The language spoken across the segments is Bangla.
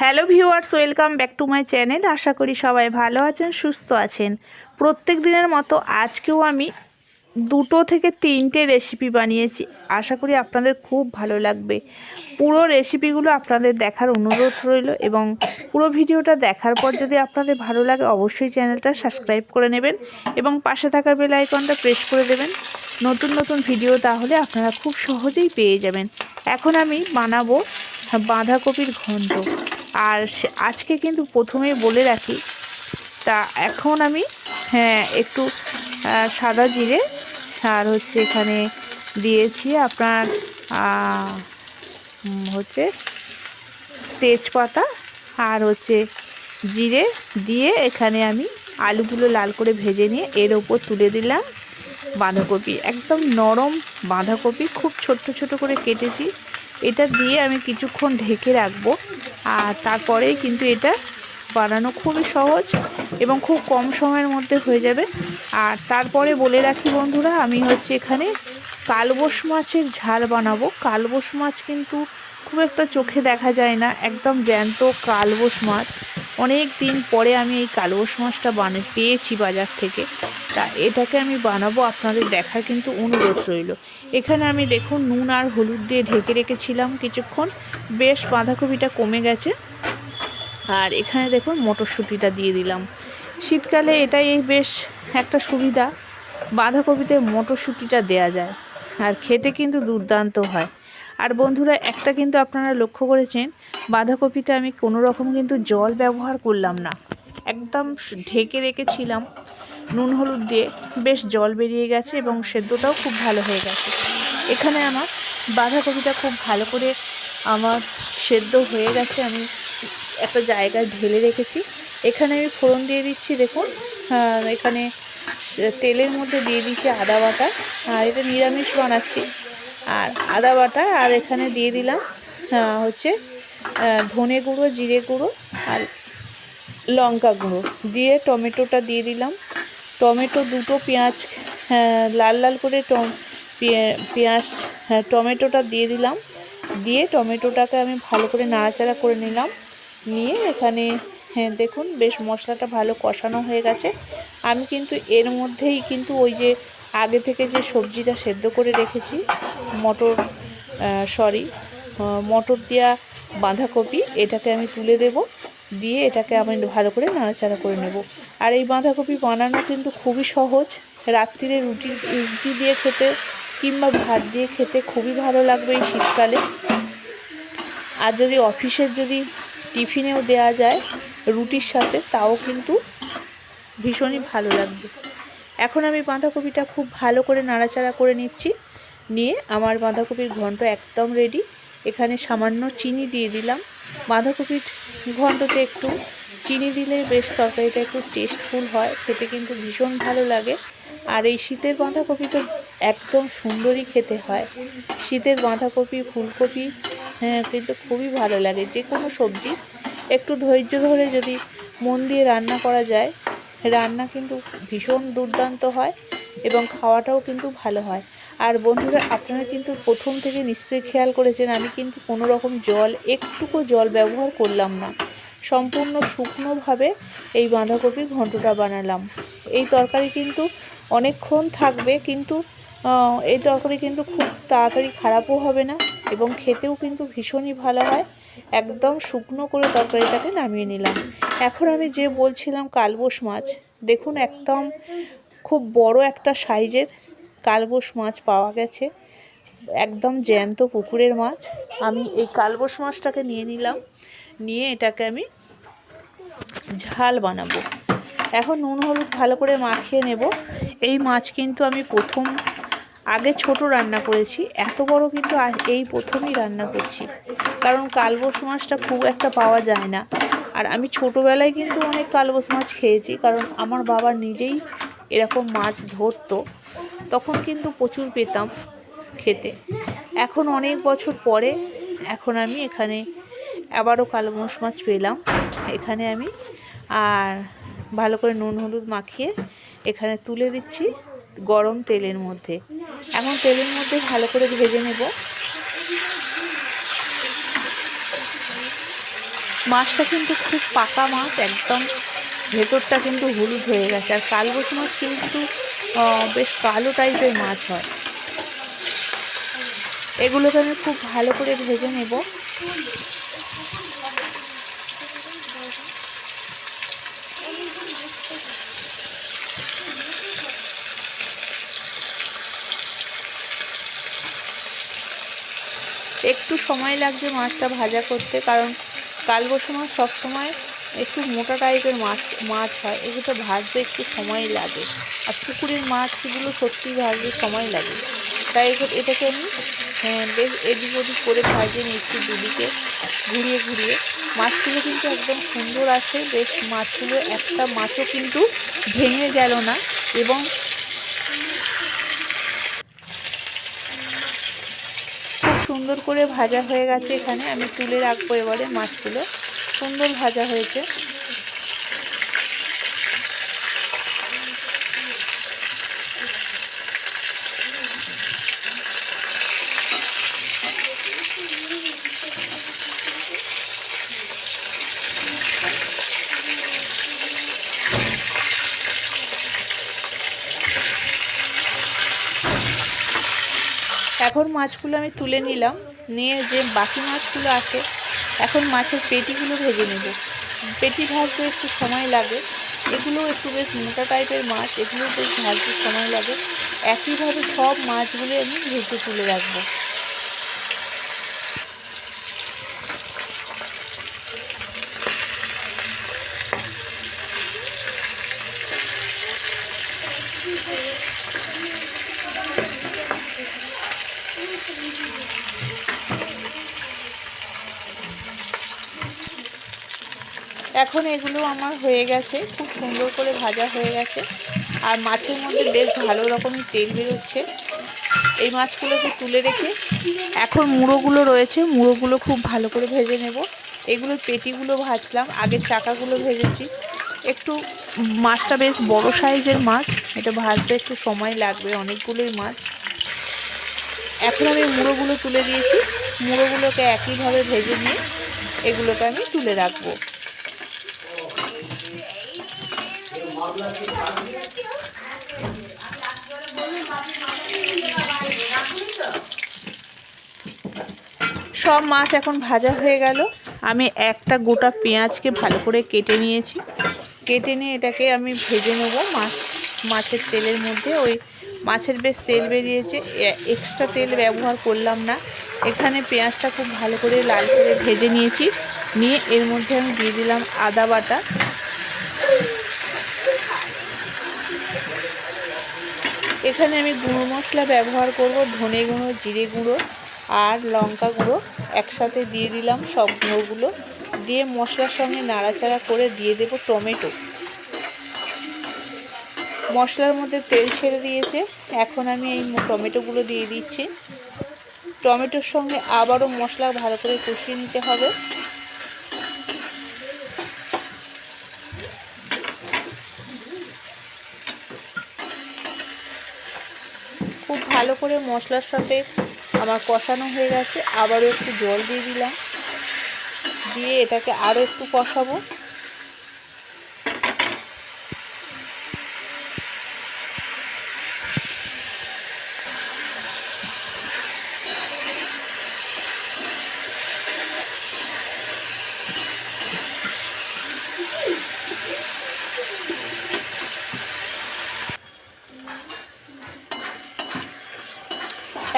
Hello viewers, welcome back to my channel. আশা করি সবাই ভালো আছেন, সুস্থ আছেন। প্রত্যেক দিনের মতো আজকেও আমি দুটো থেকে তিনটে রেসিপি বানিয়েছি। আশা করি আপনাদের খুব ভালো লাগবে। পুরো রেসিপিগুলো আপনাদের দেখার অনুরোধ রইল এবং পুরো ভিডিওটা দেখার পর যদি আপনাদের ভালো লাগে, অবশ্যই চ্যানেলটা সাবস্ক্রাইব করে নেবেন এবং পাশে থাকা বেল আইকনটা প্রেস করে দেবেন। নতুন নতুন ভিডিও তাহলে আপনারা খুব সহজেই পেয়ে যাবেন। এখন আমি বানাবো বাঁধাকপির ঘন্ট। আর আজকে কিন্তু প্রথমেই বলে রাখি, তা এখন আমি হ্যাঁ একটু সাদা জিরে, আর হচ্ছে এখানে দিয়েছি আপনার হচ্ছে তেজপাতা আর হচ্ছে জিরে দিয়ে এখানে আমি আলুগুলো লাল করে ভেজে নিয়ে এর ওপর তুলে দিলাম বাঁধাকপি, একদম নরম বাঁধাকপি, খুব ছোট্ট ছোট করে কেটেছি। এটা দিয়ে আমি কিছুক্ষণ ঢেকে রাখব। আর তারপরেই কিন্তু এটা বানানো খুবই সহজ এবং খুব কম সময়ের মধ্যে হয়ে যাবে। আর তারপরে বলে রাখি বন্ধুরা, আমি হচ্ছে এখানে কালবোস মাছের ঝাল বানাবো। কালবোস মাছ কিন্তু খুব একটা চোখে দেখা যায় না, একদম জ্যান্ত কালবোস মাছ। অনেক দিন পরে আমি এই কালবোস মাছটা বানিয়ে পেয়েছি বাজার থেকে। তা, এটাকে আমি বানাবো আপনাদের দেখার কিন্তু অনুরোধ রইল। এখানে আমি দেখুন নুন আর হলুদ দিয়ে ঢেকে রেখেছিলাম কিছুক্ষণ, বেশ বাঁধাকপিটা কমে গেছে। আর এখানে দেখুন মটরশুঁটিটা দিয়ে দিলাম। শীতকালে এটাই বেশ একটা সুবিধা, বাঁধাকপিতে মটরশুঁটিটা দেয়া যায়। আর খেতে কিন্তু দুর্দান্ত হয়। আর বন্ধুরা, একটা কিন্তু আপনারা লক্ষ্য করেছেন, বাঁধাকপিটা আমি কোনো রকম কিন্তু জল ব্যবহার করলাম না। একদম ঢেকে রেখেছিলাম। নুন হলুদ দিয়ে বেশ জল বেরিয়ে গেছে এবং সেদ্ধটাও খুব ভালো হয়ে গেছে। এখানে আমার বাঁধাকপিটা খুব ভালো করে আমার সেদ্ধ হয়ে গেছে। আমি একটা জায়গায় ঢেলে রেখেছি। এখানে আমি ফোড়ন দিয়ে দিচ্ছি, দেখুন। এখানে তেলের মধ্যে দিয়ে দিচ্ছি আদা বাটা। আর এটা নিরামিষ বানাচ্ছি। আর আদা বাটা, আর এখানে দিয়ে দিলাম হচ্ছে ধনে গুঁড়ো, জিরে গুঁড়ো আর লঙ্কা গুঁড়ো। দিয়ে টমেটোটা দিয়ে দিলাম। টমেটো দুটো পেঁয়াজ হ্যাঁ, লাল লাল করে পেঁয়াজ হ্যাঁ, টমেটোটা দিয়ে দিলাম। দিয়ে টমেটোটাকে আমি ভালো করে নাড়াচাড়া করে নিলাম। নিয়ে এখানে হ্যাঁ দেখুন বেশ মশলাটা ভালো কষানো হয়ে গেছে। আমি কিন্তু এর মধ্যেই কিন্তু ওই যে আগে থেকে যে সবজিটা সেদ্ধ করে রেখেছি মটর সরি মটর দেওয়া বাঁধাকপি এটাকে আমি তুলে দেব। দিয়ে এটাকে আমি ভালো করে নাড়াচাড়া করে নেব। আর এই বাঁধাকপি বানানো কিন্তু খুবই সহজ। রাত্রিরে রুটি রুটি দিয়ে খেতে কিংবা ভাত দিয়ে খেতে খুবই ভালো লাগবে এই শীতকালে। আর যদি অফিসের যদি টিফিনেও দেওয়া যায় রুটির সাথে, তাও কিন্তু ভীষণই ভালো লাগবে। এখন আমি বাঁধাকপিটা খুব ভালো করে নাড়াচাড়া করে নিচ্ছি। নিয়ে আমার বাঁধাকপির ঘন্ট একদম রেডি এখানে সামান্য চিনি দিয়ে দিলাম। বাঁধাকপির ঘন্টতে একটু চিনি দিলে বেশ তরকারিটা একটু টেস্টফুল হয়, খেতে কিন্তু ভীষণ ভালো লাগে। আর এই শীতের বাঁধাকপি তো একদম সুন্দরই খেতে হয়। শীতের বাঁধাকপি, ফুলকপি হ্যাঁ কিন্তু খুবই ভালো লাগে। যে কোনো সবজি, একটু ধৈর্য ধরে যদি মন দিয়ে রান্না করা যায়, রান্না কিন্তু ভীষণ দুর্দান্ত হয়। এবং খাওয়াটাও কিন্তু ভালো হয়। আর বন্ধুরা, আপনারা কিন্তু প্রথম থেকে নিশ্চয়ই খেয়াল করেছেন, আমি কিন্তু কোনো রকম জল, একটুকু জল ব্যবহার করলাম না। সম্পূর্ণ শুকনোভাবে এই বাঁধাকপির ঘন্টটা বানালাম। এই তরকারি কিন্তু অনেকক্ষণ থাকবে, কিন্তু এই তরকারি কিন্তু খুব তাড়াতাড়ি খারাপও হবে না এবং খেতেও কিন্তু ভীষণই ভালো হয়। একদম শুকনো করে তরকারিটাকে নামিয়ে নিলাম। এখন আমি যে বলছিলাম কালবোস মাছ, দেখুন একদম খুব বড় একটা সাইজের কালবোস মাছ পাওয়া গেছে। একদম জ্যান্ত পুকুরের মাছ। আমি এই কালবোস মাছটাকে নিয়ে নিলাম। নিয়ে এটাকে আমি ঝাল বানাবো। এখন নুন, হলুদ ভালো করে মাখিয়ে নেব। এই মাছ কিন্তু আমি প্রথম, আগে ছোট রান্না করেছি, এত বড় কিন্তু এই প্রথমই রান্না করছি। কারণ কালবোস মাছটা খুব একটা পাওয়া যায় না। আর আমি ছোটোবেলায় কিন্তু অনেক কালবোস মাছ খেয়েছি, কারণ আমার বাবা নিজেই এরকম মাছ ধরতো, তখন কিন্তু প্রচুর পেতাম খেতে। এখন অনেক বছর পরে, এখন আমি এখানে আবারও কালবোস মাছ পেলাম, এখানে আমি। আর ভালো করে নুন হলুদ মাখিয়ে এখানে তুলে দিচ্ছি গরম তেলের মধ্যে। এখন তেলের মধ্যে ভালো করে ভেজে নেব। মাছটা কিন্তু খুব পাকা মাছ, একদম ভেতরটা কিন্তু হলুদ হয়ে গেছে। আর কালবোস মাছ কিন্তু বেশ কালো টাইপের মাছ হয়। এগুলোকে আমি খুব ভালো করে ভেজে নেব। একটু সময় লাগবে মাছটা ভাজা করতে, কারণ কালবোসা মাছ সবসময় একটু মোটা টাইপের মাছ মাছ হয় এগুলো ভাজতে একটু সময় লাগে। আর পুকুরের মাছগুলো সত্যি ভাজতে সময় লাগে। তাই এটাকে আমি হ্যাঁ, বেশ এদিক ওদিক করে ভাজে নিচ্ছি দুদিকে ঘুরিয়ে ঘুরিয়ে। মাছগুলো কিন্তু একদম সুন্দর আছে বেশ মাছগুলো একটা মাছও কিন্তু ভেঙে গেল না এবং খুব সুন্দর করে ভাজা হয়ে গেছে এখানে। আমি তুলে রাখব এবারে মাছগুলো। সুন্দর ভাজা হয়েছে। এখন মাছগুলো আমি তুলে নিলাম। নিয়ে যে বাকি মাছগুলো আছে এখন মাছের পেটিগুলো ভেজে নেব। পেটি ভাজতে একটু সময় লাগে। এগুলো একটু বেশ মোটা টাইপের মাছ, এগুলো বেশ ভাজতে সময় লাগে। একইভাবে সব মাছগুলো আমি ভেজে তুলে রাখব। এখন এগুলো আমার হয়ে গেছে, খুব সুন্দর করে ভাজা হয়ে গেছে। আর মাছের মধ্যে বেশ ভালো রকমই তেল বেরোচ্ছে। এই মাছগুলোকে তুলে রেখে এখন মুড়োগুলো রয়েছে, মুড়োগুলো খুব ভালো করে ভেজে নেব। এগুলোর পেটিগুলো ভাজলাম আগের চাকাগুলো ভেজেছি। একটু মাছটা বেশ বড় সাইজের মাছ, এটা ভাজতে একটু সময় লাগবে, অনেকগুলোই মাছ। এখন আমি মুড়োগুলো তুলে দিয়েছি, মুড়োগুলোকে একইভাবে ভেজে নিয়ে এগুলোকে আমি তুলে রাখব। সব মাছ এখন ভাজা হয়ে গেল। আমি একটা গোটা পেঁয়াজকে ভালো করে কেটে নিয়েছি। কেটে নিয়ে এটাকে আমি ভেজে নেব মাছ, মাছের তেলের মধ্যে। ওই মাছের বেশ তেল বেরিয়েছে। এক্সট্রা তেল ব্যবহার করলাম না। এখানে পেঁয়াজটা খুব ভালো করে লাল করে ভেজে নিয়েছি। নিয়ে এর মধ্যে আমি দিয়ে দিলাম আদা বাটা। এখানে আমি গুঁড়ো মশলা ব্যবহার করব, ধনে গুঁড়ো, জিরে গুঁড়ো আর লঙ্কা গুঁড়ো একসাথে দিয়ে দিলাম সব গুঁড়োগুলো। দিয়ে মশলার সঙ্গে নাড়াচাড়া করে দিয়ে দেব টমেটো। মশলার মধ্যে তেল ছেড়ে দিয়েছে। এখন আমি এই টমেটোগুলো দিয়ে দিচ্ছি। টমেটোর সঙ্গে আবারও মশলা ভালো করে কষিয়ে নিতে হবে। খুব ভালো করে মশলার সাথে আমার কষানো হয়ে গেছে। আবারও একটু জল দিয়ে দিলাম। দিয়ে এটাকে আরও একটু কষাবো।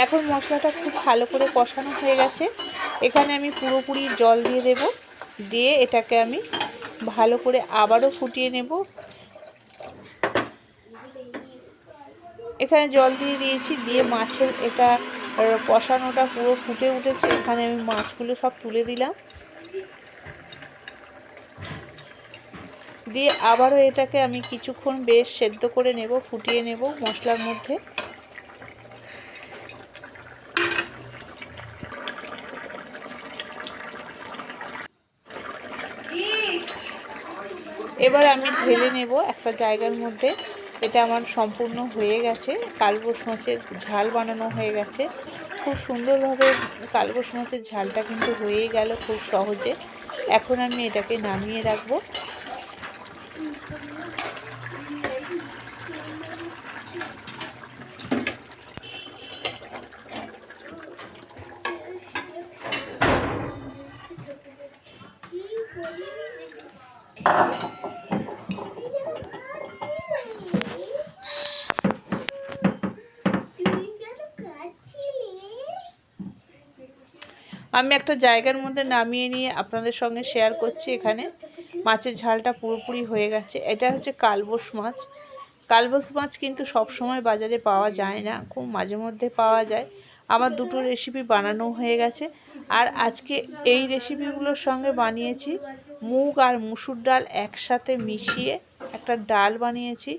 এখন মশলাটা খুব ভালো করে কষানো হয়ে গেছে। এখানে আমি পুরোপুরি জল দিয়ে দেব। দিয়ে এটাকে আমি ভালো করে আবারও ফুটিয়ে নেব। এখানে জল দিয়ে দিয়েছি, দিয়ে মাছের এটা কষানোটা পুরো ফুটে উঠেছে। এখানে আমি মাছগুলো সব তুলে দিলাম। দিয়ে আবারও এটাকে আমি কিছুক্ষণ বেশ সেদ্ধ করে নেব, ফুটিয়ে নেব মশলার মধ্যে। এবার আমি ঢেলে নেব একটা জায়গার মধ্যে। এটা আমার সম্পূর্ণ হয়ে গেছে। কালবোস মাছের ঝাল বানানো হয়ে গেছে। খুব সুন্দরভাবে কালবোস মাছের ঝালটা কিন্তু হয়ে গেল খুব সহজে। এখন আমি এটাকে নামিয়ে রাখব। আমি একটা জায়গার মধ্যে নামিয়ে নিয়ে আপনাদের সঙ্গে শেয়ার করছি এখানে। মাছের ঝালটা পুরোপুরি হয়ে গেছে। এটা হচ্ছে কালবোস মাছ। কালবোস মাছ কিন্তু সব সময় বাজারে পাওয়া যায় না, খুব মাঝে মধ্যে পাওয়া যায়। আমার দুটো রেসিপি বানানো হয়ে গেছে। আর আজকে এই রেসিপিগুলোর সঙ্গে বানিয়েছি মুগ আর মুসুর ডাল একসাথে মিশিয়ে একটা ডাল বানিয়েছি।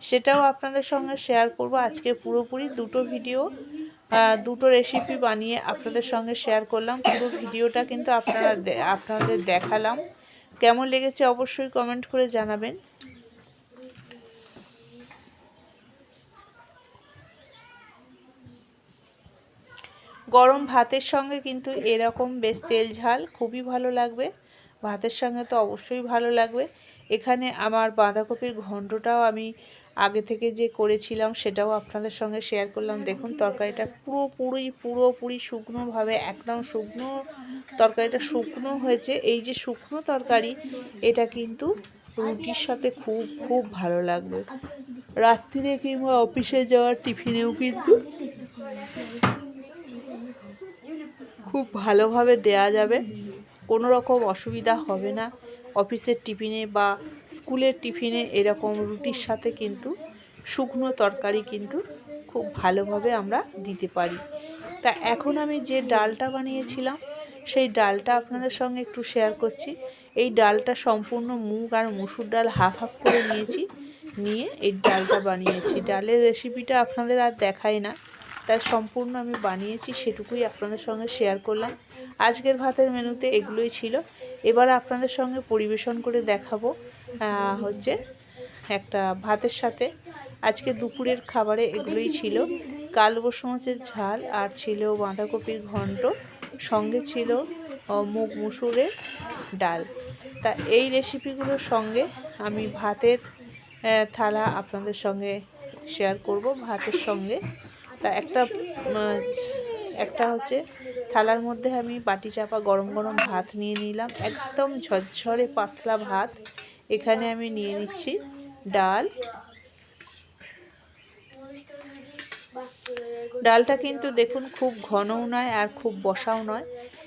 সেটাও আপনাদের সঙ্গে শেয়ার করব। আজকে পুরোপুরি দুটো ভিডিও দুটো রেসিপি বানিয়ে আপনাদের সঙ্গে শেয়ার করলাম। পুরো ভিডিওটা কিন্তু আপনারা আপনাদের দেখালাম। কেমন লেগেছে অবশ্যই কমেন্ট করে জানাবেন। গরম ভাতের সঙ্গে কিন্তু এরকম বেশ তেল ঝাল, খুবই ভালো লাগবে। ভাতের সঙ্গে তো অবশ্যই ভালো লাগবে। এখানে আমার বাঁধাকপির ঘন্টটাও আমি আগে থেকে যে করেছিলাম সেটাও আপনাদের সঙ্গে শেয়ার করলাম। দেখুন, তরকারিটা পুরোপুরি পুরোপুরি শুকনোভাবে, একদম শুকনো তরকারিটা শুকনো হয়েছে। এই যে শুকনো তরকারি, এটা কিন্তু রুটির সাথে খুব খুব ভালো লাগবে। রাত্রিরে কিংবা অফিসে যাওয়ার টিফিনেও কিন্তু খুব ভালোভাবে দেয়া যাবে। কোনো রকম অসুবিধা হবে না। অফিসের টিফিনে বা স্কুলের টিফিনে এরকম রুটির সাথে কিন্তু শুকনো তরকারি কিন্তু খুব ভালোভাবে আমরা দিতে পারি। তা এখন আমি যে ডালটা বানিয়েছিলাম, সেই ডালটা আপনাদের সঙ্গে একটু শেয়ার করছি। এই ডালটা সম্পূর্ণ মুগ আর মুসুর ডাল হাফ হাফ করে নিয়েছি, নিয়ে এই ডালটা বানিয়েছি। ডালের রেসিপিটা আপনাদের আর দেখায় না, তাই সম্পূর্ণ আমি বানিয়েছি, সেটুকুই আপনাদের সঙ্গে শেয়ার করলাম। আজকের ভাতের মেনুতে এগুলোই ছিল। এবার আপনাদের সঙ্গে পরিবেশন করে দেখাবো হচ্ছে একটা ভাতের সাথে। আজকে দুপুরের খাবারে এগুলোই ছিল। কাল মাছের ঝাল আর ছিল বাঁধাকপির ঘন্ট। সঙ্গে ছিল মুগ মুসুরের ডাল। তা এই রেসিপিগুলোর সঙ্গে আমি ভাতের থালা আপনাদের সঙ্গে শেয়ার করব। ভাতের সঙ্গে তা একটা একটা হচ্ছে থালার মধ্যে আমি বাটি চাপা গরম গরম ভাত নিয়ে নিলাম। একদম ঝরঝরে পাতলা ভাত। এখানে আমি নিয়ে নিচ্ছি ডাল। ডালটা কিন্তু দেখুন খুব ঘনও নয় আর খুব বসাও নয়।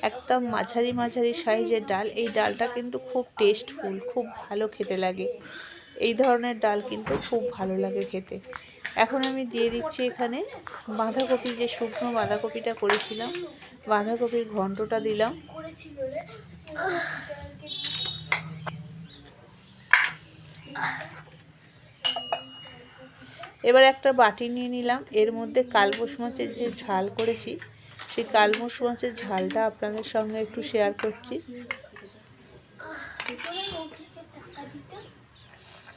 একদম মাঝারি মাঝারি সাইজের ডাল। এই ডালটা কিন্তু খুব টেস্টফুল, খুব ভালো খেতে লাগে। এই ধরনের ডাল কিন্তু খুব ভালো লাগে খেতে। এখন আমি দিয়ে দিচ্ছি এখানে বাঁধাকপি, যে শুকনো বাঁধাকপিটা করেছিলাম। বাঁধাকপির ঘন্টটা দিলাম। এবার একটা বাটি নিয়ে নিলাম। এর মধ্যে কালবোস মাছের যে ঝাল করেছি, সেই কালবোস মাছের ঝালটা আপনাদের সঙ্গে একটু শেয়ার করছি।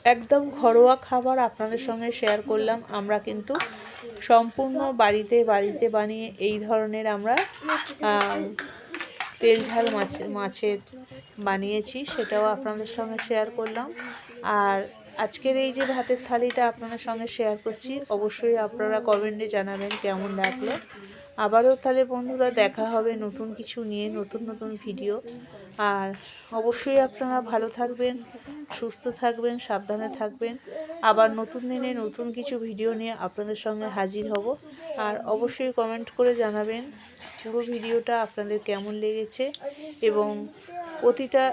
একদম ঘরোয়া খাবার আপনাদের সঙ্গে শেয়ার করলাম। আমরা কিন্তু সম্পূর্ণ বাড়িতে বাড়িতে বানিয়ে এই ধরনের আমরা তেল ঝাল মাছের মাছের বানিয়েছি, সেটাও আপনাদের সঙ্গে শেয়ার করলাম। আর আজকের এই যে ভাতের থালিটা আপনাদের সঙ্গে শেয়ার করছি, অবশ্যই আপনারা কমেন্টে জানাবেন কেমন লাগল। আবারও তাহলে বন্ধুরা দেখা হবে নতুন কিছু নিয়ে, নতুন নতুন ভিডিও আর অবশ্যই আপনারা ভালো থাকবেন, সুস্থ থাকবেন, সাবধানে থাকবেন। আবার নতুন দিনে নতুন কিছু ভিডিও নিয়ে আপনাদের সঙ্গে হাজির হব। আর অবশ্যই কমেন্ট করে জানাবেন পুরো ভিডিওটা আপনাদের কেমন লেগেছে এবং প্রতিটা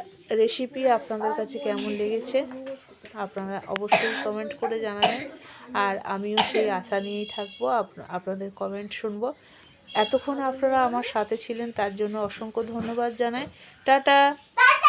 রেসিপি আপনাদের কাছে কেমন লেগেছে। আপনারা অবশ্যই কমেন্ট করে জানাবেন। আর আমিও সেই আশা নিয়েই থাকব। আপনাদের কমেন্ট শুনব। এতক্ষণ আপনারা আমার সাথে ছিলেন, তার জন্য অসংখ্য ধন্যবাদ জানাই। টাটা!